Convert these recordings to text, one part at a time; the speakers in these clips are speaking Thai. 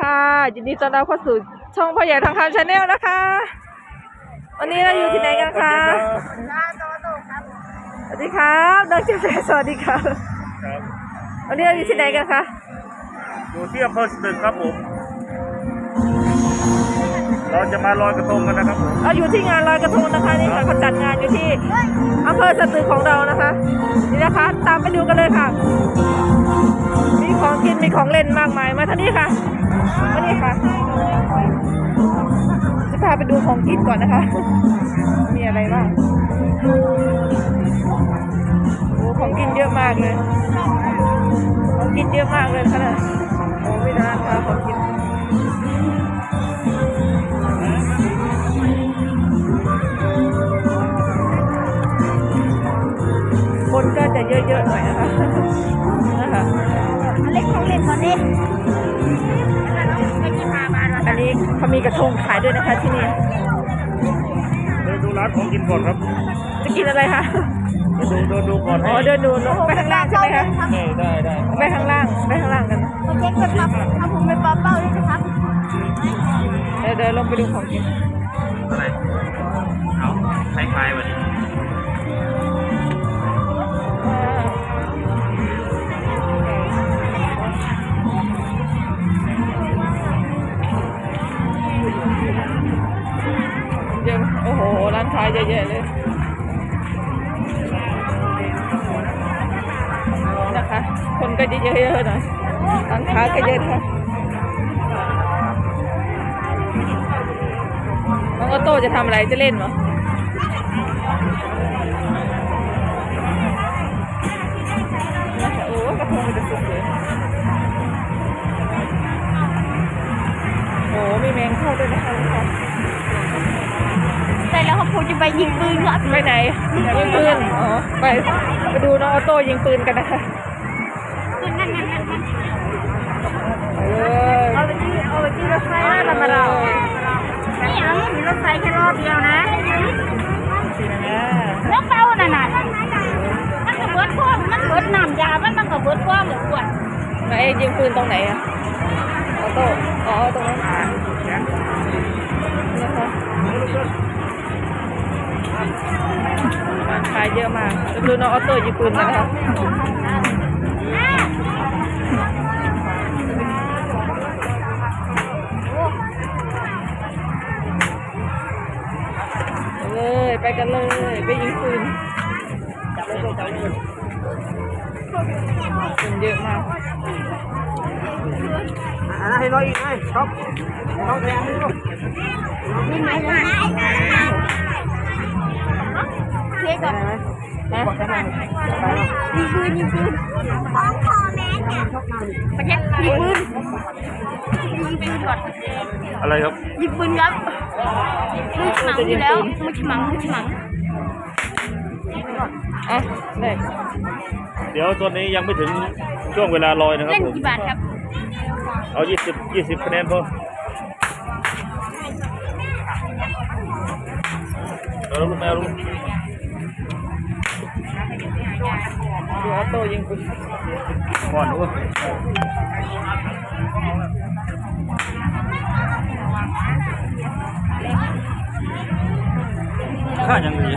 ค่ะ ยินดีต้อนรับเข้าสู่ช่องพ่อใหญ่ทองคำชาแนลนะคะ วันนี้เราอยู่ที่ไหนกันคะสวัสดีครับดรเฟสสวัสดีค่ะครับ วันนี้เราอยู่ที่ไหนกันคะ อยู่ที่อำเภอสตึกครับผม เราจะมาลอยกระทงกันนะครับผมเราอยู่ที่งานลอยกระทงนะคะนี่ค่ะเขาจัดงานอยู่ที่อำเภอสตึกของเรานะคะ นี่นะคะ ตามไปดูกันเลยค่ะ มีของกินมีของเล่นมากมายมาท่างนี้ค่ะมานี่ค่ะจะพาไปดูของกินก่อนนะคะ มีอะไรบ้างโอ้ของกินเยอะมากเลย ของกินเยอะมากเลยค่ะ เยอะๆหน่อยนะคะนะคะเล็กของเล่นก่อนดิไม่กี่พามาแล้วอันนี้เขามีกระทงขายด้วยนะคะที่นี่เดินดูร้านของกินก่อนครับ จะกินอะไรคะเดินดูเดินดูก่อนอ๋อเดินดูลงไปข้างล่างใช่ไหมคะได้ได้ได้ไปข้างล่างไปข้างล่างกันโอเคก็ครับถ้าผมไปเป้าเป้าด้วยนะครับเดี๋ยวเดี๋ยวลงไปดูของกินอะไรเอาคล้ายๆวันนี้ อะโอ้โห ร้านค้าเยอะแยะเลยนะคะ คนก็เยอะๆหน่อยร้านค้าก็เยอะค่ะน้องออโต้จะทำอะไรจะเล่นเหรอ ไปยิงปืนก็ไปไหน ยิงปืน อ๋อ ไป ไปดูน้องออโต้ยิงปืนกันนะคะปืนนั่นนั่นนั่นนั่นไปเลยเอาไปที่เอาไปที่รถไฟแล้วเรามาเรานี่ยังมีรถไฟแค่รอบเดียวนะแล้วเป้าน่ะน่ะมันก็เบิดพวกมันเบิดน้ำยา มันมันก็เบิดพวกเหลือขวดไหนยิงปืนตรงไหนอะออโต้ อ๋อตรงนั้นนะคะ ร้านค้าเยอะมากดูน้องออโต้ยิงปืนกันนะคะไปเลยไปกันเลย ไปยิงปืนคนเยอะมากอันนั้นให้ร้อยอีกไหมครับต้องแทนนี่ลูกนี่ไหม เค้กก่อนนะยิงปืนยิงปืนของคอแม่เนี่ยประเทศยิงปืนยิงปืนก่อนอะไรครับยิงปืนครับมือฉมังอยู่แล้วมือฉมังมือฉมังอะได้เดี๋ยวตอนนี้ยังไม่ถึงช่วงเวลาลอยนะครับเล่นกี่บาทครับ เอายี่สิบยี่สิบคะแนนพอเอาลูกแมวลูก ดูออโต้ยิงปืนก่อนลูกข้ายังมี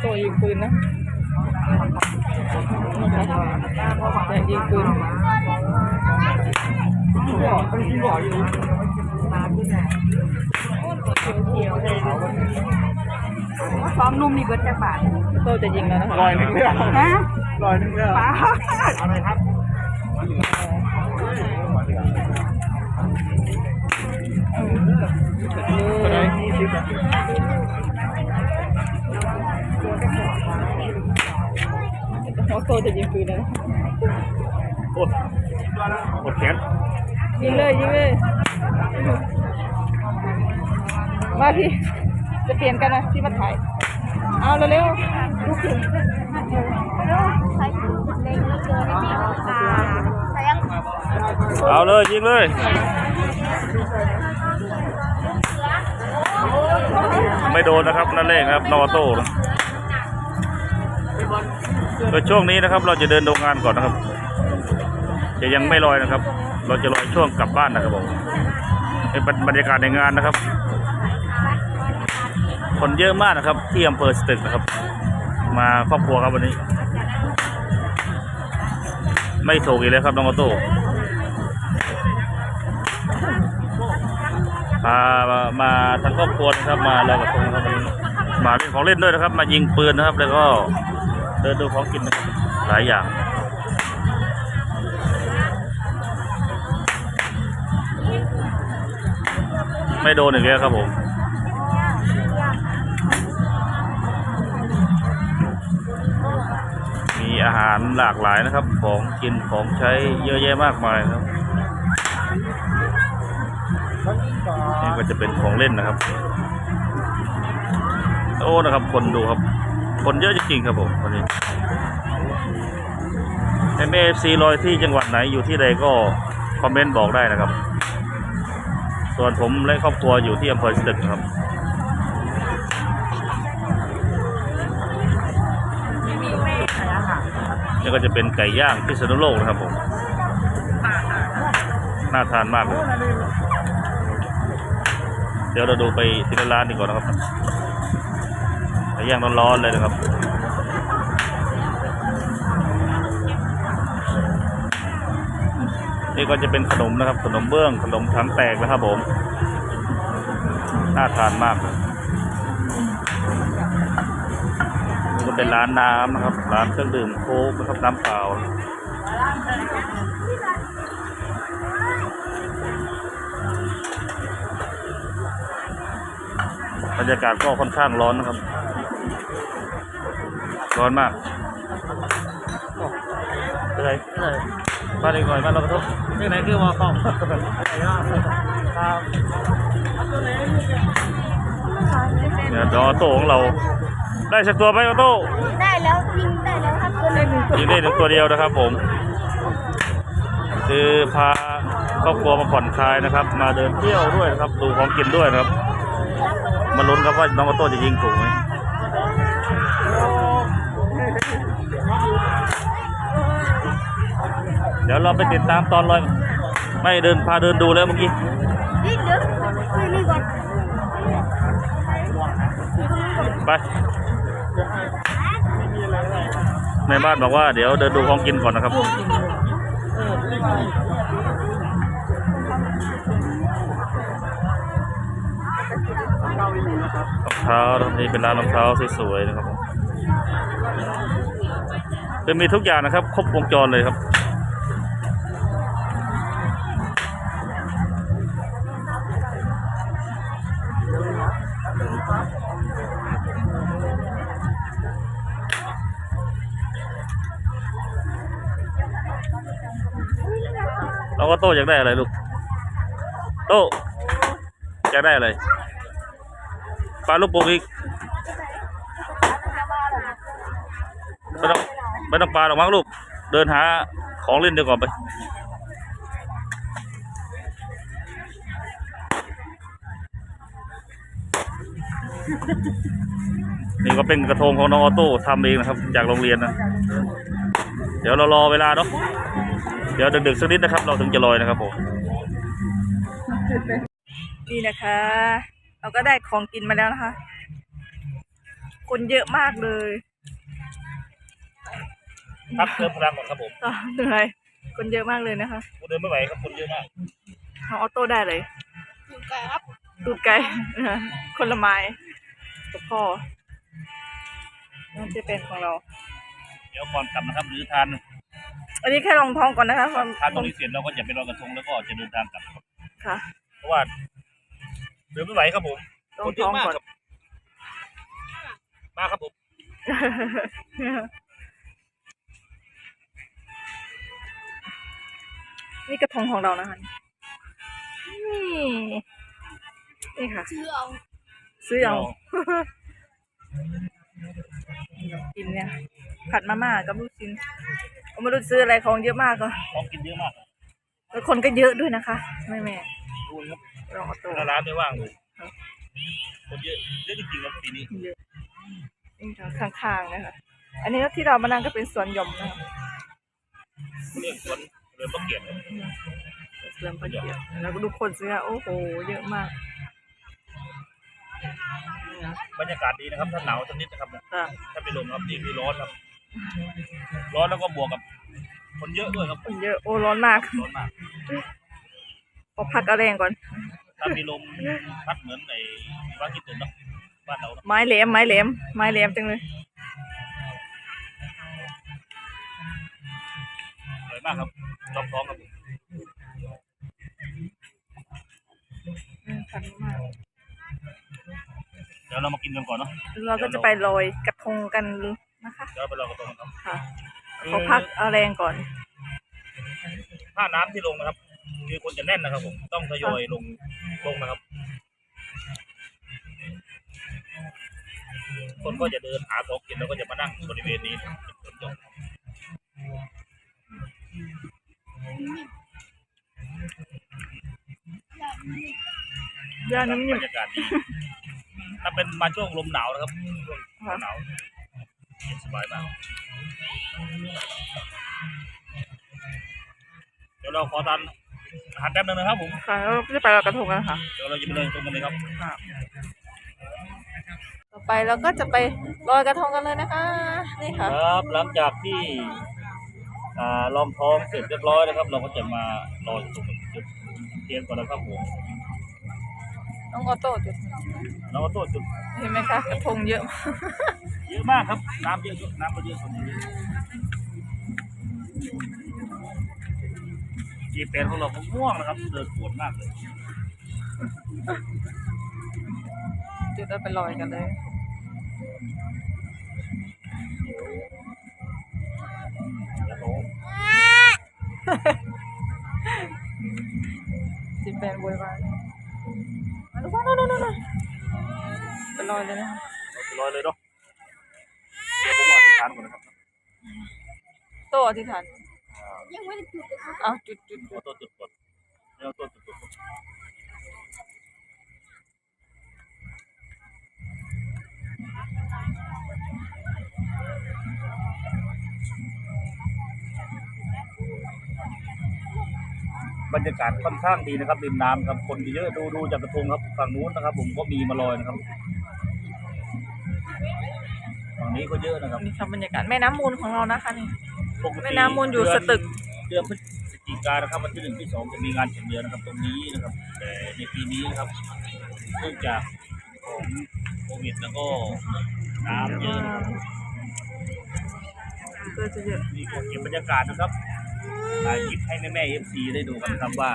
โต้ยิงปืนนะนะคะอยากยิงปืน ซ้อมนุ่มนี่เบิร์ดจะบาทโต้จะยิงแล้วนะคะลอยหนึ่งเรื่องฮะลอยหนึ่งเรื่องอะไรครับเลยยี่สิบออโต้จะยิงปืนแล้วนะโอ้กดแขนยิงเลยยิงเลย มาพี่จะเปลี่ยนกันนะที่มาถ่าย เอาเร็วๆลุกขึ้นใส่ถุงเล็กเจอนี่อ่าใส่ยังเอาเลยยิงเลยไม่โดนนะครับนั่นเลขครับนอโต้โดยช่วงนี้นะครับ เราจะเดินโรงงานก่อนนะครับ จะยังไม่ลอยนะครับ เราจะลอยช่วงกลับบ้านนะครับผมเป็นบรรยากาศในงานนะครับ คนเยอะมากนะครับ ที่อำเภอสตึกนะครับ มาครอบครัวครับวันนี้ ไม่ถูกอีกแล้วครับน้องออโต้พามามาทั้งครอบครัวนะครับมาลอยกระทงครับวันนี้มาเล่นของเล่นด้วยนะครับ มายิงปืนนะครับ แล้วก็เดินดูของกินหลายอย่างไม่โดนอีกแล้วครับผม อาหารหลากหลายนะครับ ของกินของใช้เยอะแยะมากมายครับนี่ก็จะเป็นของเล่นนะครับ โอ้นะครับ คนดูครับ คนเยอะจริงๆครับผมวันนี้ในเมฟซีลอยที่จังหวัดไหนอยู่ที่ใดก็คอมเมนต์บอกได้นะครับ ส่วนผมและครอบครัวอยู่ที่อำเภอสตึกครับ นี่ก็จะเป็นไก่ย่างพิษณุโลกนะครับผมน่าทานมากเลยเดี๋ยวเราดูไปทีละร้านดีกว่านะครับไก่ย่างร้อนๆเลยนะครับนี่ก็จะเป็นขนมนะครับขนมเบื้องขนมถังแตกนะครับผมน่าทานมากเลย เป็นร้านน้ำนะครับ ร้านเครื่องดื่มโค้กนะครับน้ำเปล่าบรรยากาศก็ค่อนข้างร้อนนะครับ ร้อนมากเป็นไรเป็นไรบ้านเด็กหน่อยบ้านเรากระทบที่ไหนคือมอคอมครับเนี่ยดอโต้ของเรา ได้สักตัวไหมออโต้ได้แล้วยิงได้แล้วครับตัวหนึ่งยิงได้ถึงตัวเดียวนะครับผม คือพาครอบครัวมาผ่อนคลายนะครับ มาเดินเที่ยวด้วยนะครับ ดูของกินด้วยนะครับ มาลุ้นครับว่าน้องออโต้จะยิงถูกไหมเดี๋ยวเราไปติดตามตอนลอย ไม่เดินพาเดินดูแล้วเมื่อกี้นี่เดี๋ยวคุยนี่ก่อนไป แม่บ้านบอกว่าเดี๋ยวเดินดูของกินก่อนนะครับรองเท้าตรงนี้เป็นร้านรองเท้าสวยๆนะครับคือมีทุกอย่างนะครับ ครบวงจรเลยครับ เราก็โต้อยากได้อะไรลูก โต้อยากได้อะไรปลาลูกโป่งอีกไม่ต้องไม่ต้องปลาหรอกมั้งลูก เดินหาของเล่นเดี๋ยวก่อนไปนี่ก็เป็นกระทงของน้องออโต้ทำเองนะครับ จากโรงเรียนนะ เดี๋ยวเรารอเวลาเนาะ เดี๋ยวดึกๆสักนิดนะครับ เราถึงจะลอยนะครับผมนี่นะคะ เราก็ได้ของกินมาแล้วนะคะ คนเยอะมากเลยพักเติมพลังก่อนครับผมต่อเหนื่อยคนเยอะมากเลยนะคะกูเดินไม่ไหวครับคนเยอะมากน้องออโต้ได้เลยอยู่ไกลครับตูดไก่นะคะคนละไม้กับพ่อนั่นจะเป็นของเรา เดี๋ยวก่อนกลับนะครับ หรือทาน อันนี้แค่รองท้องก่อนนะคะความทานตรงนี้เสร็จเราก็จะไปลอยกระทงแล้วก็จะเดินทางกลับครับค่ะเพราะว่าเดินไม่ไหวครับผมรอคงนเยท้ออะงมากก่อนครับมาครับผมนี่กระทงของเรานะคะนี่นี่ค่ะ ซื้อเอาซื้อเอากินเนี่ยผัดมาม่ากับลูกชิ้นผม ไม่รู้ซื้ออะไรของเยอะมากก็ของกินเยอะมากแล้วคนก็เยอะด้วยนะคะแม่แม่ดูครับๆรองออโต้ร้านไม่ว่างเลยคนเยอะเยอะจริงๆครับปีนี้เยอะนี่ทางข้างๆนะคะอันนี้ที่เรามานั่งก็เป็นสวนหย่อมนะคะเรียกสวนเรือนประเกียรติครับสวนประเกียรติแล้วก็ดูคนสิคะโอ้โหเยอะมากนี่นะบรรยากาศดีนะครับถ้าหนาวสักนิดนะครับค่ะถ้าไปลมครับนี่คือร้อนครับ ร้อนแล้วก็บวกกับคนเยอะด้วยครับคนเยอะโอ้ร้อนมากร้อนมากขอพักเอาแรงก่อน ถ้ามีลมพัดเหมือนในบ้านญี่ปุ่นเนาะบ้านเราเนาะไม้แหลมไม้แหลมไม้แหลมจังเลยสวยมากครับรอบท้องครับผมอืมพันมากเดี๋ยวเรามากินกันก่อนเนาะเราก็จะไปลอยกระทงกันนะคะ เดี๋ยวเราไปรอกระทงกันครับค่ะขอพักเอาแรงก่อน ถ้าน้ำที่ลงนะครับ คือคนจะแน่นนะครับผมต้องทยอยลงลงนะครับ คนก็จะเดินหาของกินแล้วก็จะมานั่งบริเวณนี้เป็นส่วนใหญ่ย่าน้ำบนิ่มรรยากาศดีถ้าเป็นมาช่วงลมหนาวนะครับช่วงค่ะหนาว เย็นสบายมากเดี๋ยวเราขอทานอาหารแป๊บนึงนะครับผมค่ะแล้วเราจะไปลอยกระทงกันค่ะ เดี๋ยวเราจะไปเดินตรงกันเลยครับค่ะต่อไปเราก็จะไปลอยกระทงกันเลยนะคะ นี่ค่ะ ครับหลังจากที่อ่าลองท้องเสร็จเรียบร้อยนะครับ เราก็จะมารอจุดจุดเตรียมก่อนนะครับผม น้องออโต้จุดเราก็ตัวจุดเห็นไหมคะกระทงเยอะมากเยอะมากครับน้ำเยอะน้ำก็เยอะคนเยอะจีเป็นของเราก็ง่วงนะครับ เดินปวดมากเลยจุดเราไปลอยกันเลยแล้วก็จิเป็นโวยวาย มาดูว่านู่นนู่นนู่นไปลอยเลยนะคะเราไปลอยเลยเนาะเดี๋ยวผมอธิษฐานก่อนนะครับโต้อธิษฐานยังไม่ได้จุดเลยค่ะเอาจุดจุดจุเอาดตัวจุดก่อนเอาตัวจุดก่อน บรรยากาศค่อนข้างดีนะครับริมน้ำครับคนเยอะดูดูจากกระทงครับฝั่งนู้นนะครับ ผมก็มีมาลอยนะครับฝั่งนี้ก็เยอะนะครับนี่ครับบรรยากาศแม่น้ำมูลของเรานะคะนี่ปกติแม่น้ำมูลอยู่สตึกเดือนพฤศจิกายนนะครับวันที่หนึ่งที่สองจะมีงานแข่งเรือนะครับ ตรงนี้นะครับ แต่ในปีนี้นะครับเนื่องจากของโควิดแล้วก็น้ำเยอะนะครับก็จะเยอะมีคนเก็บบรรยากาศนะครับ ถ่ายคลิปให้แม่แม่เอฟซีได้ดูกันนะครับว่า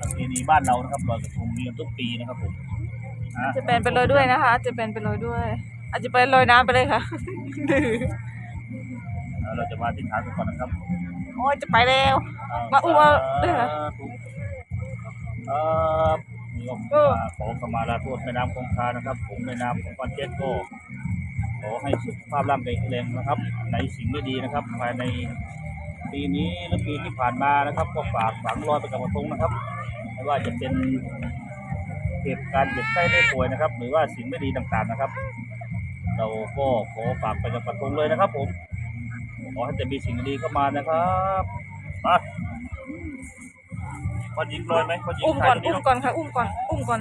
ประเพณีบ้านเรานะครับลอยกระทงมีกันทุกปีนะครับผมอ่จะเป็นไปลอยด้วยนะคะ จะเป็นไปลอยด้วย อาจจะไปลอยน้ำไปเลยค่ะแล้วเราจะมาติดฐานกันก่อนนะครับโอ้ยจะไปแล้ว มาอุ้มเอาเลยเหรอเอ่อมีองค์เออขอขมาลาโทษแม่น้ำคงคานะครับ ผมในนามของปันเจ็ดก็ขอให้สุขภาพร่างกายแข็งแรงนะครับ ในสิ่งไม่ดีนะครับ ภายใน ปีนี้หรือปีที่ผ่านมานะครับ ก็ฝากฝังรอยไปกับกระทงนะครับ ไม่ว่าจะเป็นเหตุการณ์เจ็บไข้ได้ป่วยนะครับ หรือว่าสิ่งไม่ดีต่างๆนะครับ เราก็ขอฝากไปกับกระทงเลยนะครับ ผมขอให้จะมีสิ่งดีเข้ามานะครับมาพอยิงลอยไหมพอยิงอุ้มถ่าก่ยอนตรงนี้อุ้มเนาะก่อนค่ะอุ้มก่อนอุ้มก่อน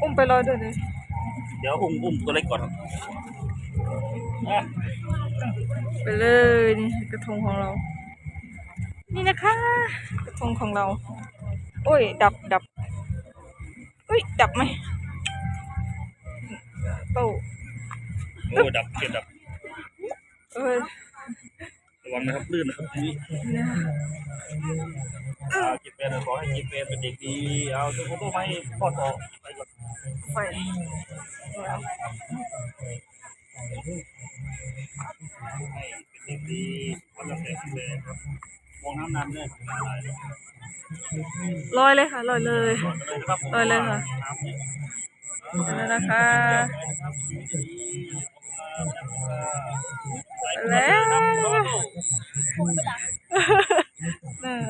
อุ้มไปลอยด้วยเลยเดี๋ยวอุ้มอุ้มตัวเล็กก่อนครับอะ ไปเลยนี่กระทงของเรา นี่นะคะ กระทงของเรา โอ้ย ดับดับเฮ้ย ดับไหมโต้โอ้ดับเก็บดับเอ้ยระวังนะครับลื่นนะครับทีนี้เนี่ยอ่าจิตเป็นขอให้จิตเป็นเป็นเด็กดี เอาตัวโต้มาให้พ่อต่อไปก่อนไฟแล้ว ให้เป็นเด็กดีเขาจะเป็นเลยครับ มองน้ำนำเนี่ยลอยเลยค่ะลอยเลยลอยเลยค่ะเนี่ยไปแล้วนะคะไปแล้วนั่น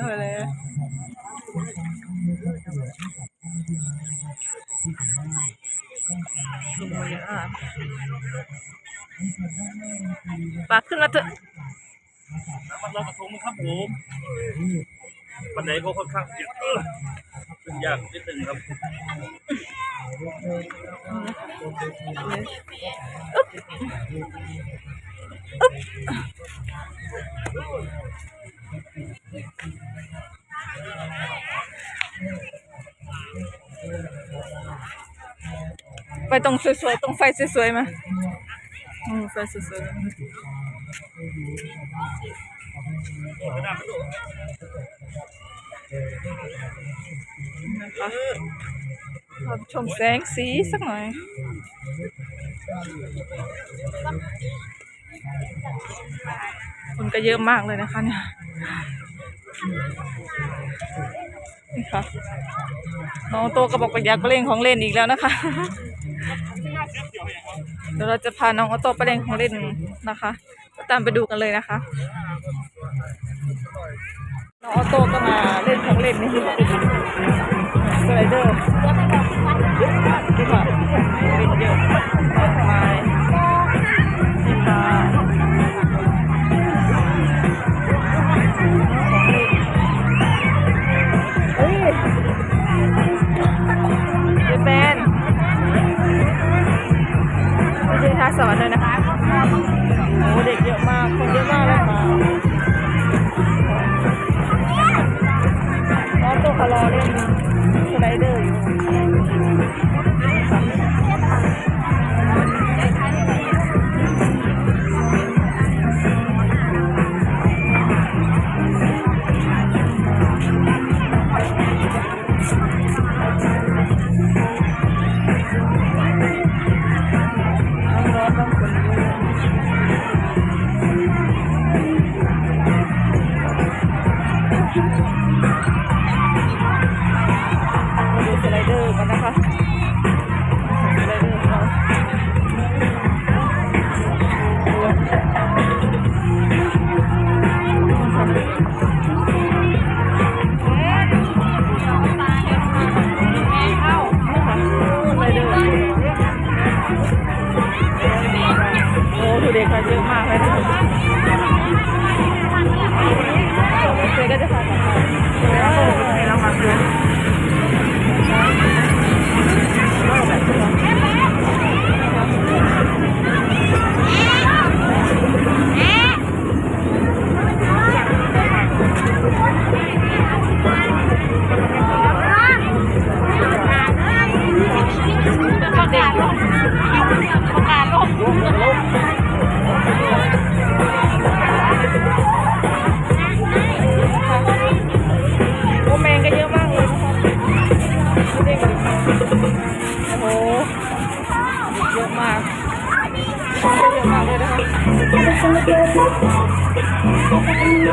ไปแล้วดูมืออะปากขึ้นมาเถอะ น้ำมันลอยกระทงนะครับผมบันไดก็ค่อนข้างเยอะเออขึ้นยากนิดนึงครับไปตรงสวยๆตรงไฟสวยๆมาอืมไฟสวยๆ นะคะรับชมแสงสีสักหน่อยคนก็เยอะมากเลยนะคะเนี่ยนี่ค่ะน้องโตก็บอกว่าอยากไปเล่นของเล่นอีกแล้วนะคะ เดี๋ยวเราจะพาน้องออโต้ไปเล่นของเล่นนะคะ ตามไปดูกันเลยนะคะน้องออโต้ก็มาเล่นของเล่นนี่สไลเดอร์นี่ค่ะเล่นเยอะมากมายนี่ค่ะเฮ้ยเจแปน สอนเลยนะคะโอ้เด็กเยอะมาก คนเยอะมากเลยค่ะน้องตัวคารอเล่นสไลเดอร์อยู่ เด็กค่ะเยอะมากเลย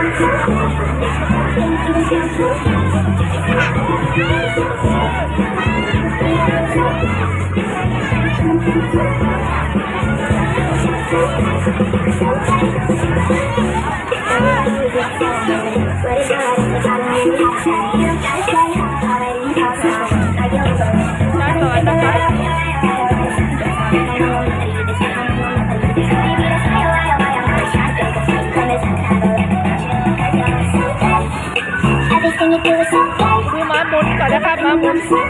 ช นะคะ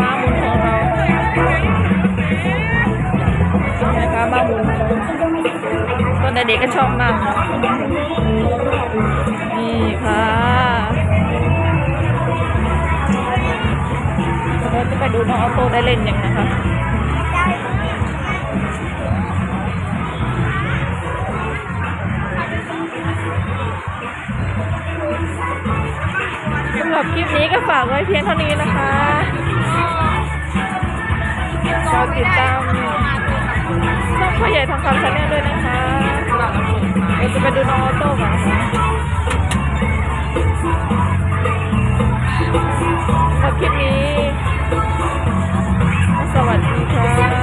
ม้ามุนของเรานะคะมามุนตอนเด็กๆก็ชอบมากนะนี่ค่ะเราจะไปดูน้องออโต้ได้เล่นยังนะคะ รับคลิปนี้ก็ฝากไว้เพียงเท่านี้นะคะก็ติดตามช่องพ่อใหญ่ทองคำชาแนลด้วยนะคะเราจะไปดูน้องออโต้กันสำหรับคลิปนี้ สวัสดีค่ะ